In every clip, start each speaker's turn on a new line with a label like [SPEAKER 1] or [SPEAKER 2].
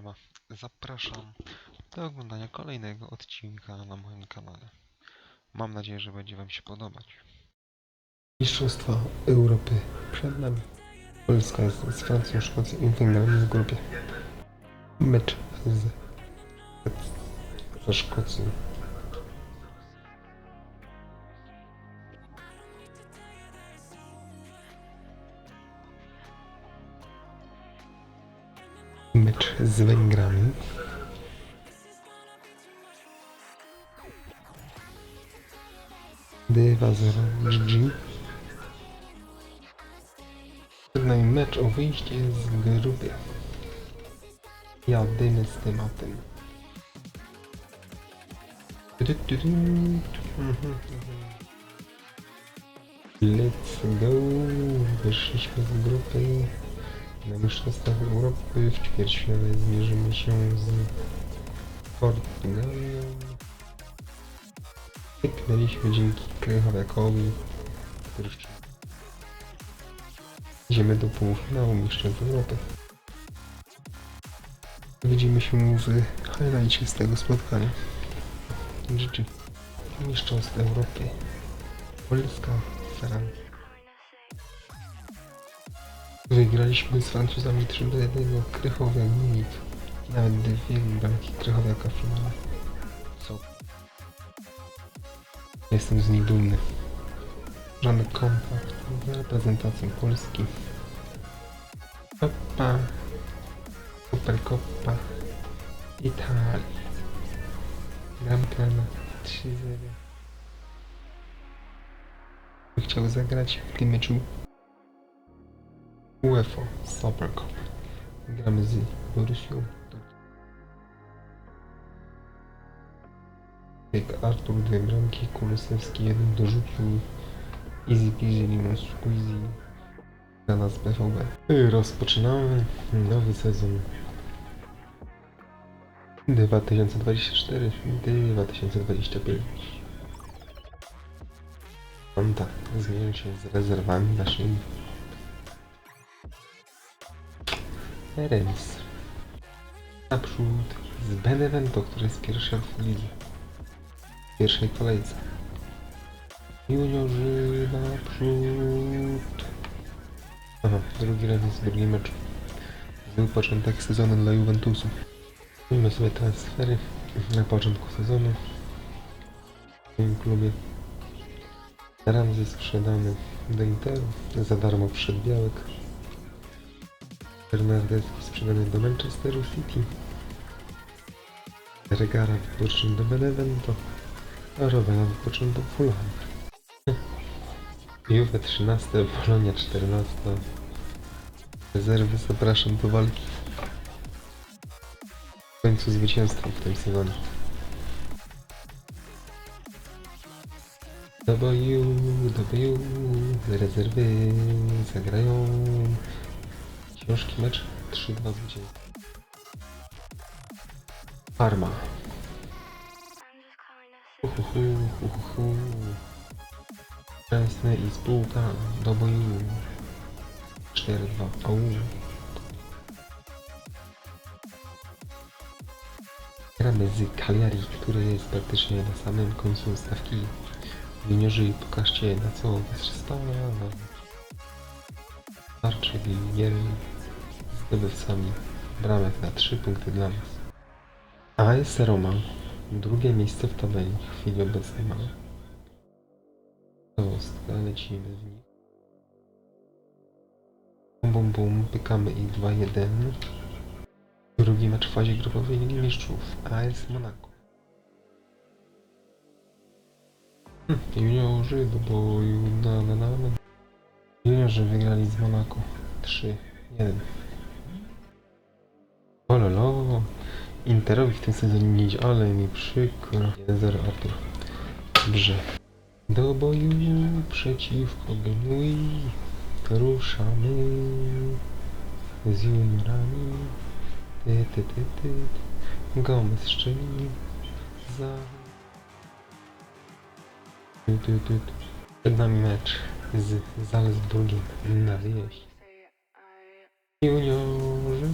[SPEAKER 1] Siema. Zapraszam do oglądania kolejnego odcinka na moim kanale. Mam nadzieję, że będzie Wam się podobać.
[SPEAKER 2] Mistrzostwa Europy przed nami. Polska jest z Francją, Szkocją i Węgrami w grupie. Mecz z, ze Szkocją. Z Węgrami. Dywa 0 GG. Przed mecz o wyjście z grupy. Jadymy z tematem. Let's go! Wyszliśmy z grupy. Na Mistrzostwach Europy w ćwierćfinale zmierzymy się z Portugalią. Pyknęliśmy dzięki Krychowiakowi, który Idziemy do półfinału Mistrzostw Europy. Widzimy się w highlightie z tego spotkania. GG. Mistrzostw Europy. Polska, Francja. Wygraliśmy z Francuzami 3 do 1. Krychowiak Milik. Nawet dwie bramki Krychowiaka w finale. Co? Jestem z nich dumny. Żadny kontakt z reprezentacją Polski. Koppa. Superkoppa. Italii. Bramka na 3-0. Chciał zagrać w tym meczu UEFA Super Cup. Gramy z Borussią. Jak Artur dwie bramki, Kulusewski jeden dorzucił. Easy peasy lemon squeezy. Dla nas BVB. I Rozpoczynamy nowy sezon. 2024-2025. Konta zmienią się z rezerwami naszymi. Remis. Naprzód z Benevento, który jest pierwszy w lidze. W pierwszej kolejce. Juniorzy naprzód. Aha, drugi remis, drugi mecz. Był początek sezonu dla Juventusu. Mamy sobie transfery na początku sezonu. W tym klubie. Ramsey sprzedany do Interu. Za darmo wszedł Białek. Bernardecki sprzedany do Manchesteru City. Regara wypoczyn do Benevento. A Robena wypoczyn do Fulham. Juve 13, Polonia 14. Rezerwy zapraszam do walki. W końcu zwycięstwo w tym sezonie. Do boju, rezerwy zagrają. Ciężki mecz, 3-2 zwycięstwo. Parma. Uhuhu, uhuhu. Częsny i spółka do boju. 4-2. Au. Gramy z Cagliari, który jest praktycznie na samym końcu stawki. Juniorzy, pokażcie na co was stała. Arczyk i Giel zdobywcami bramek na 3 punkty dla nas. AS Roma, drugie miejsce w tabeli w chwili obecnej ma. Ciekawostka, lecimy z nich. Bum bum bum, pykamy ich 2-1. Drugi mecz w fazie grupowej Ligi Mistrzów, AS Monaco. Hm, juniorzy do boju, na na na na. Juniorzy wygrali z Monaco 3-1. Ololo, Interowi w tym sezonie nie idzie, ale mi przykro. 1-0 Artur. Dobrze. Do boju przeciwko Genui ruszamy z juniorami. Ty, ty, ty, ty. Gomez szczeli za... Ty, ty, ty, ty. Przed nami mecz z Salzburgiem na wieś. Juniorzy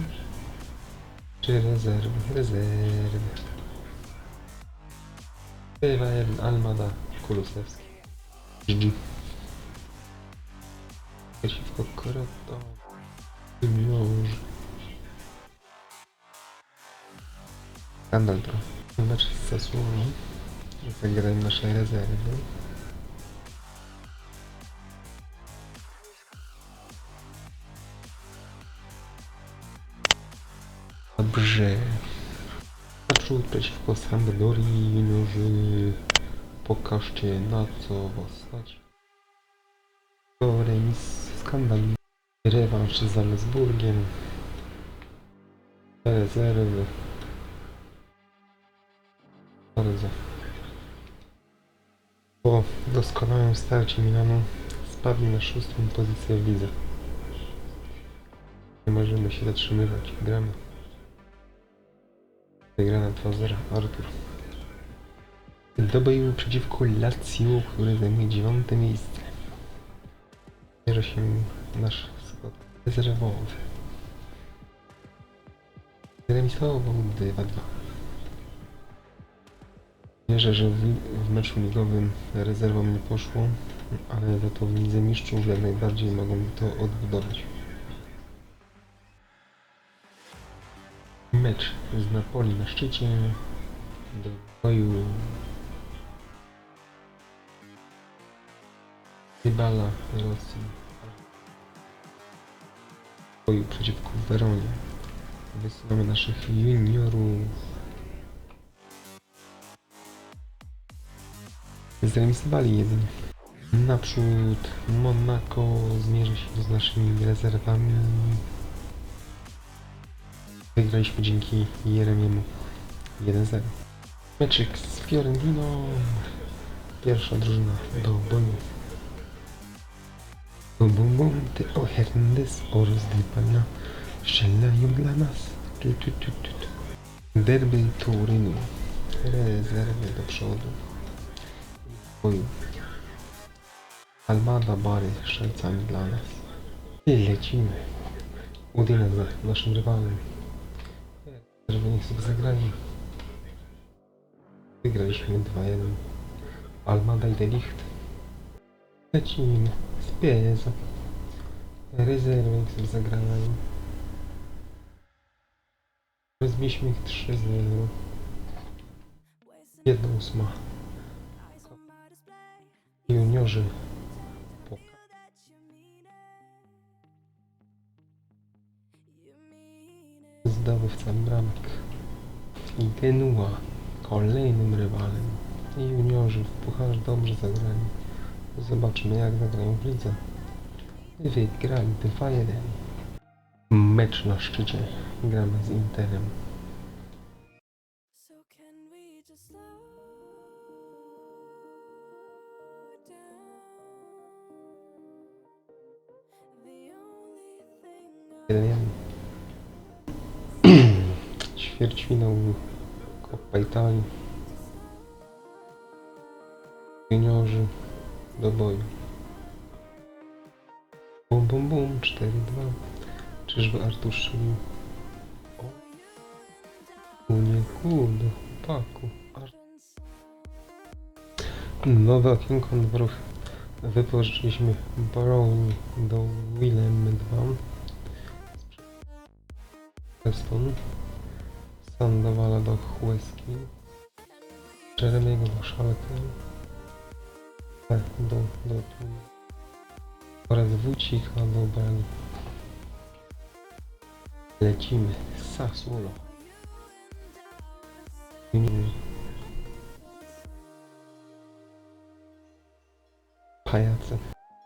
[SPEAKER 2] Czy rezerwy? Rezerwy. Bywa jeden Almada Kulusewski. GG. Przeciwko Kroto. Junior. Skandal trochę. Mecz z Sassuolo. Zagrają nasze rezerwy. Dobrze. Naprzód przeciwko Sampdorii juniorzy. Pokażcie na co was stać. To remis skandal. Rewanż z Salzburgiem. Rezerwy. Bardzo. Po doskonałym starcie Milanu spadli na szóstą pozycję w lidze. Nie możemy się zatrzymywać. Gramy. Wygrana 2-0 Artur. Dobył przeciwko Lazio, który zajmuje dziewiąte miejsce. Bierze się nasz skład rezerwowy. Remisował 2-2. Wierzę, że w, w meczu ligowym rezerwom nie poszło, ale za to w Lidze Mistrzów jak najbardziej mogą to odbudować. Mecz z Napoli na szczycie. Do boju Rybala Rosji. Boju przeciwko Weronie. Wysyłamy naszych juniorów. Zremisowali jedynie. Naprzód Monaco zmierzy się z naszymi rezerwami. Wygraliśmy dzięki Jeremiemu 1-0. Meczyk z Fiorentiną. Pierwsza drużyna do boju. Bum bum bum, ty o Hernandez oraz Dybala strzelają dla nas. Tu, tu, tu, tu, tu. Derby Turynu. Rezerwy do przodu. Boju. Almada Bary strzelcami dla nas. I lecimy. Udina za naszym rywalem. Żeby niech sobie zagrali. Wygraliśmy 2-1. Almada i Delicht. Lecimy. Spieza. Rezerwy niech sobie zagrają. Rozbiliśmy ich 3-0. Jedna ósma. Juniorzy. Zdobywca bramek. I Genua kolejnym rywalem. I juniorzy w pucharze dobrze zagrali. Zobaczymy jak zagrają w lidze. Wygrali 2-1. Mecz na szczycie. Gramy z Interem. Ćwierćfinał Coppa Italii. Juniorzy do boju. Bum bum bum 4-2. Czyżby Artur strzelił? O. Nie kurde, chłopaku. Nowe okienko dworów. Wypożyczyliśmy Brownie do Willem 2. Preston. Sandowala do Chłeski. Jeremiego do Szalkę. E, Do, do, do oraz Wójcika do Bali. Lecimy. Sassuolo. Pajace.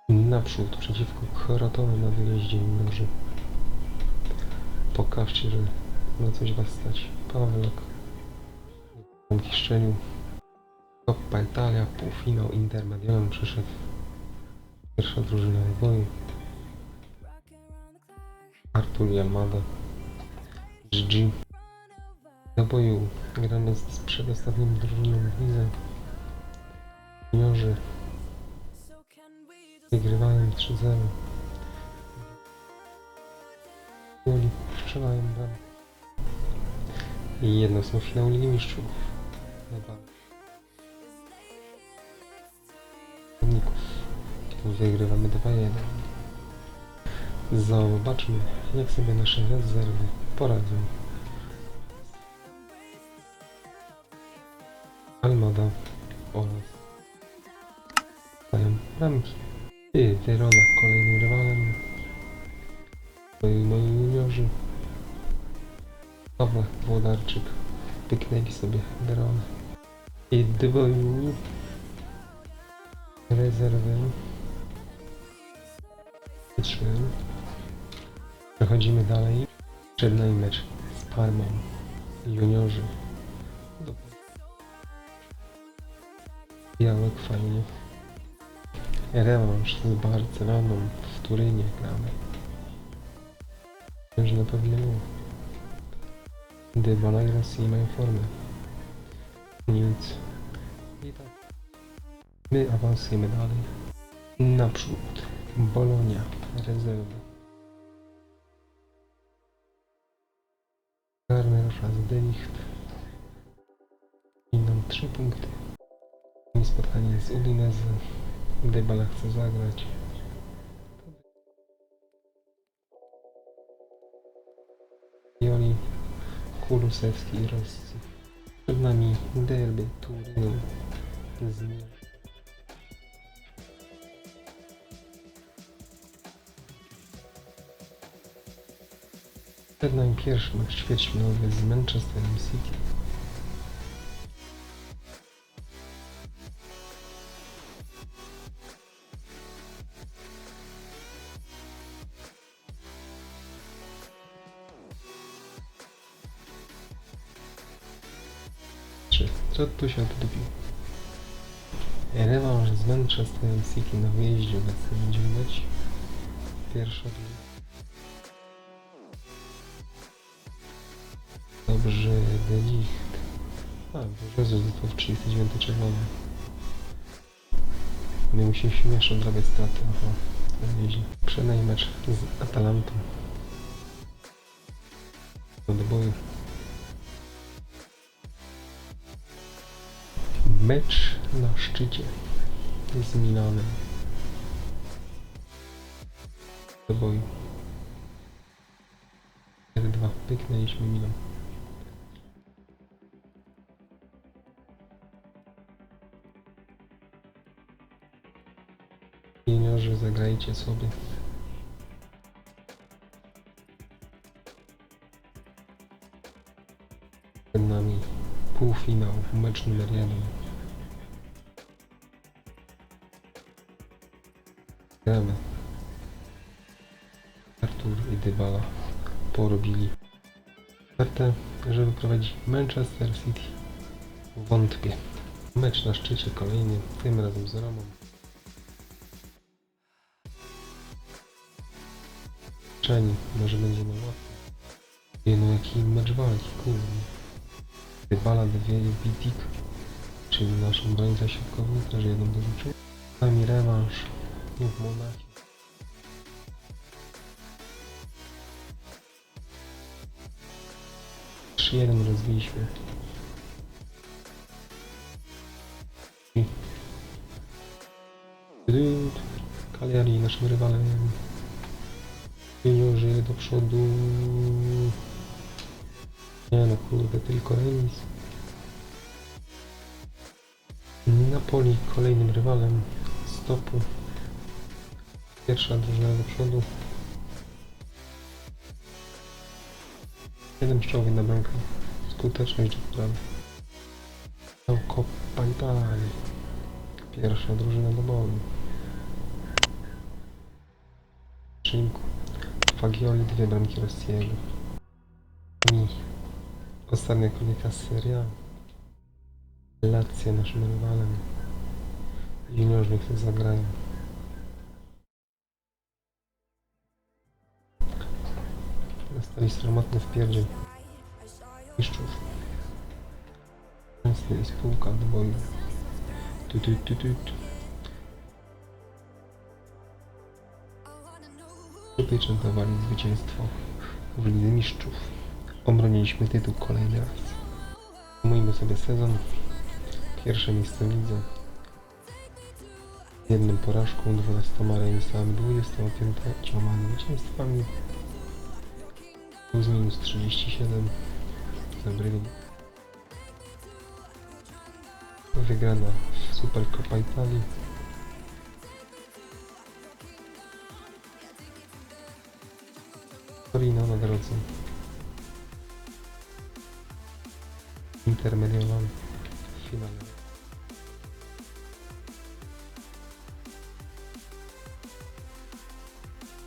[SPEAKER 2] Naprzód przeciwko Krotowi na wyjeździe minorzy. Pokażcie, że na coś was stać. Pawlak. Tam Hiszczeniu. Coppa Italia, półfinał Intermedialem przyszedł. Pierwsza drużyna
[SPEAKER 3] clock.
[SPEAKER 2] Artur i Almada. GG. Do boju gramy z przedostatnim drużyną w lidze. Juniorzy wygrywają 3-0. Goli strzelają bram. I jedno są finał Ligi Mistrzów. Chyba. Wygrywamy 2-1. Zobaczmy, jak sobie nasze rezerwy poradzą. Almada oraz dają bramki. I Wyrona kolejnym rywalem. Moi juniorzy. Pawła Włodarczyk. Pyknęli sobie Weronę. I dwoju rezerwy. Trzy. Przechodzimy dalej. Przed nami mecz z Parmą. Juniorzy. Dialog fajnie. Rewanż z Barceloną w Turynie gramy. Że na pewno nie. Dybala i Rosji mają formę. Nic. Tak. My awansujemy dalej. Naprzód. Bolonia. Rezerwy. Garner oraz Delicht. I nam trzy punkty. I spotkanie z Udinese. Dybala chce zagrać. Kulusewski i Rossi. Przed nami derby Turynu z. Przed nami pierwszy mecz ćwierćfinałowy z Manchesterem City. Co tu się oddupił? Rewanż z Manchesterem City na wyjeździe obecnie będziemy mieć. Pierwsza druga. Dobrze, Delicht. A, bo Jezus został w 39 czerwony. My musimy się jeszcze odrabiać straty. Aha, to nieźle. Przedniej mecz z Atalantą. Do boju. Mecz na szczycie z Milanem. Do boju. 4-2. Pyknęliśmy Milan. Zagrajcie sobie. Przed nami półfinał, mecz numer jeden. Gramy. Artur i Dybala porobili kartę, żeby prowadzić Manchester City. Wątpię. Mecz na szczycie kolejny, tym razem z Romą. Czeni, może będzie na łatwo. Nie no, jaki mecz walki, kurde. Dybala, Dewie i Bitik, czyli nasz obrońca środkowy, też jedną dorzucił. Nami rewanż i w Monachium. Jeden rozbiliśmy. Cagliari naszym rywalem. Juniorzy do przodu. Nie no kurde, tylko remis. Napoli kolejnym rywalem. Stopu. Pierwsza drużyna do przodu. Jeden pszczoły na bramkę. Skuteczność do. Coppa Italii. Pierwsza drużyna do boju. Czynku. Fagioli dwie bramki Rossiego. I ostatnia kolejka seria. Lazio naszym rywalem. Juniorzy niech zagrają. Dostali sromotny wpierdziel. Mistrzów. Często jest spółka do boju. Tu, tu, tu, tu, tu. Tutaj czentowali zwycięstwo w Lidze Mistrzów. Obroniliśmy tytuł kolejny raz. Umójmy sobie sezon. Pierwsze miejsce w lidze. Jedną porażką, 12 remisami, 25 zwycięstwami. Plus minus 37. Dobry. Wygrana w Supercoppa Italii. Torino na drodze. Inter Mediolan w finale.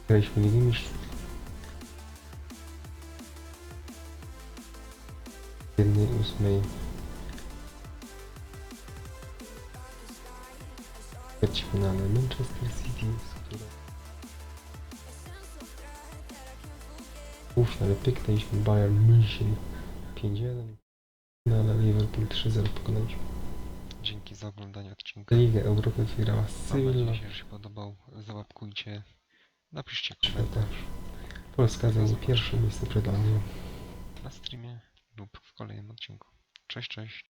[SPEAKER 2] Graliśmy Ligę Mistrzów. Ósmej finale Manchester City, z którą półfinale pyknęliśmy Bayern München 5-1 no ale Liverpool 3-0 pokonaliśmy.
[SPEAKER 1] Dzięki za oglądanie odcinka.
[SPEAKER 2] Ligę Europy wygrała
[SPEAKER 1] Mam
[SPEAKER 2] Sevilla.
[SPEAKER 1] nadzieję, że się podobał. Załapkujcie. Napiszcie komentarz
[SPEAKER 2] Polska zajmie pierwsze miejsce przed Anglią.
[SPEAKER 1] na streamie lub w kolejnym odcinku. Cześć, cześć.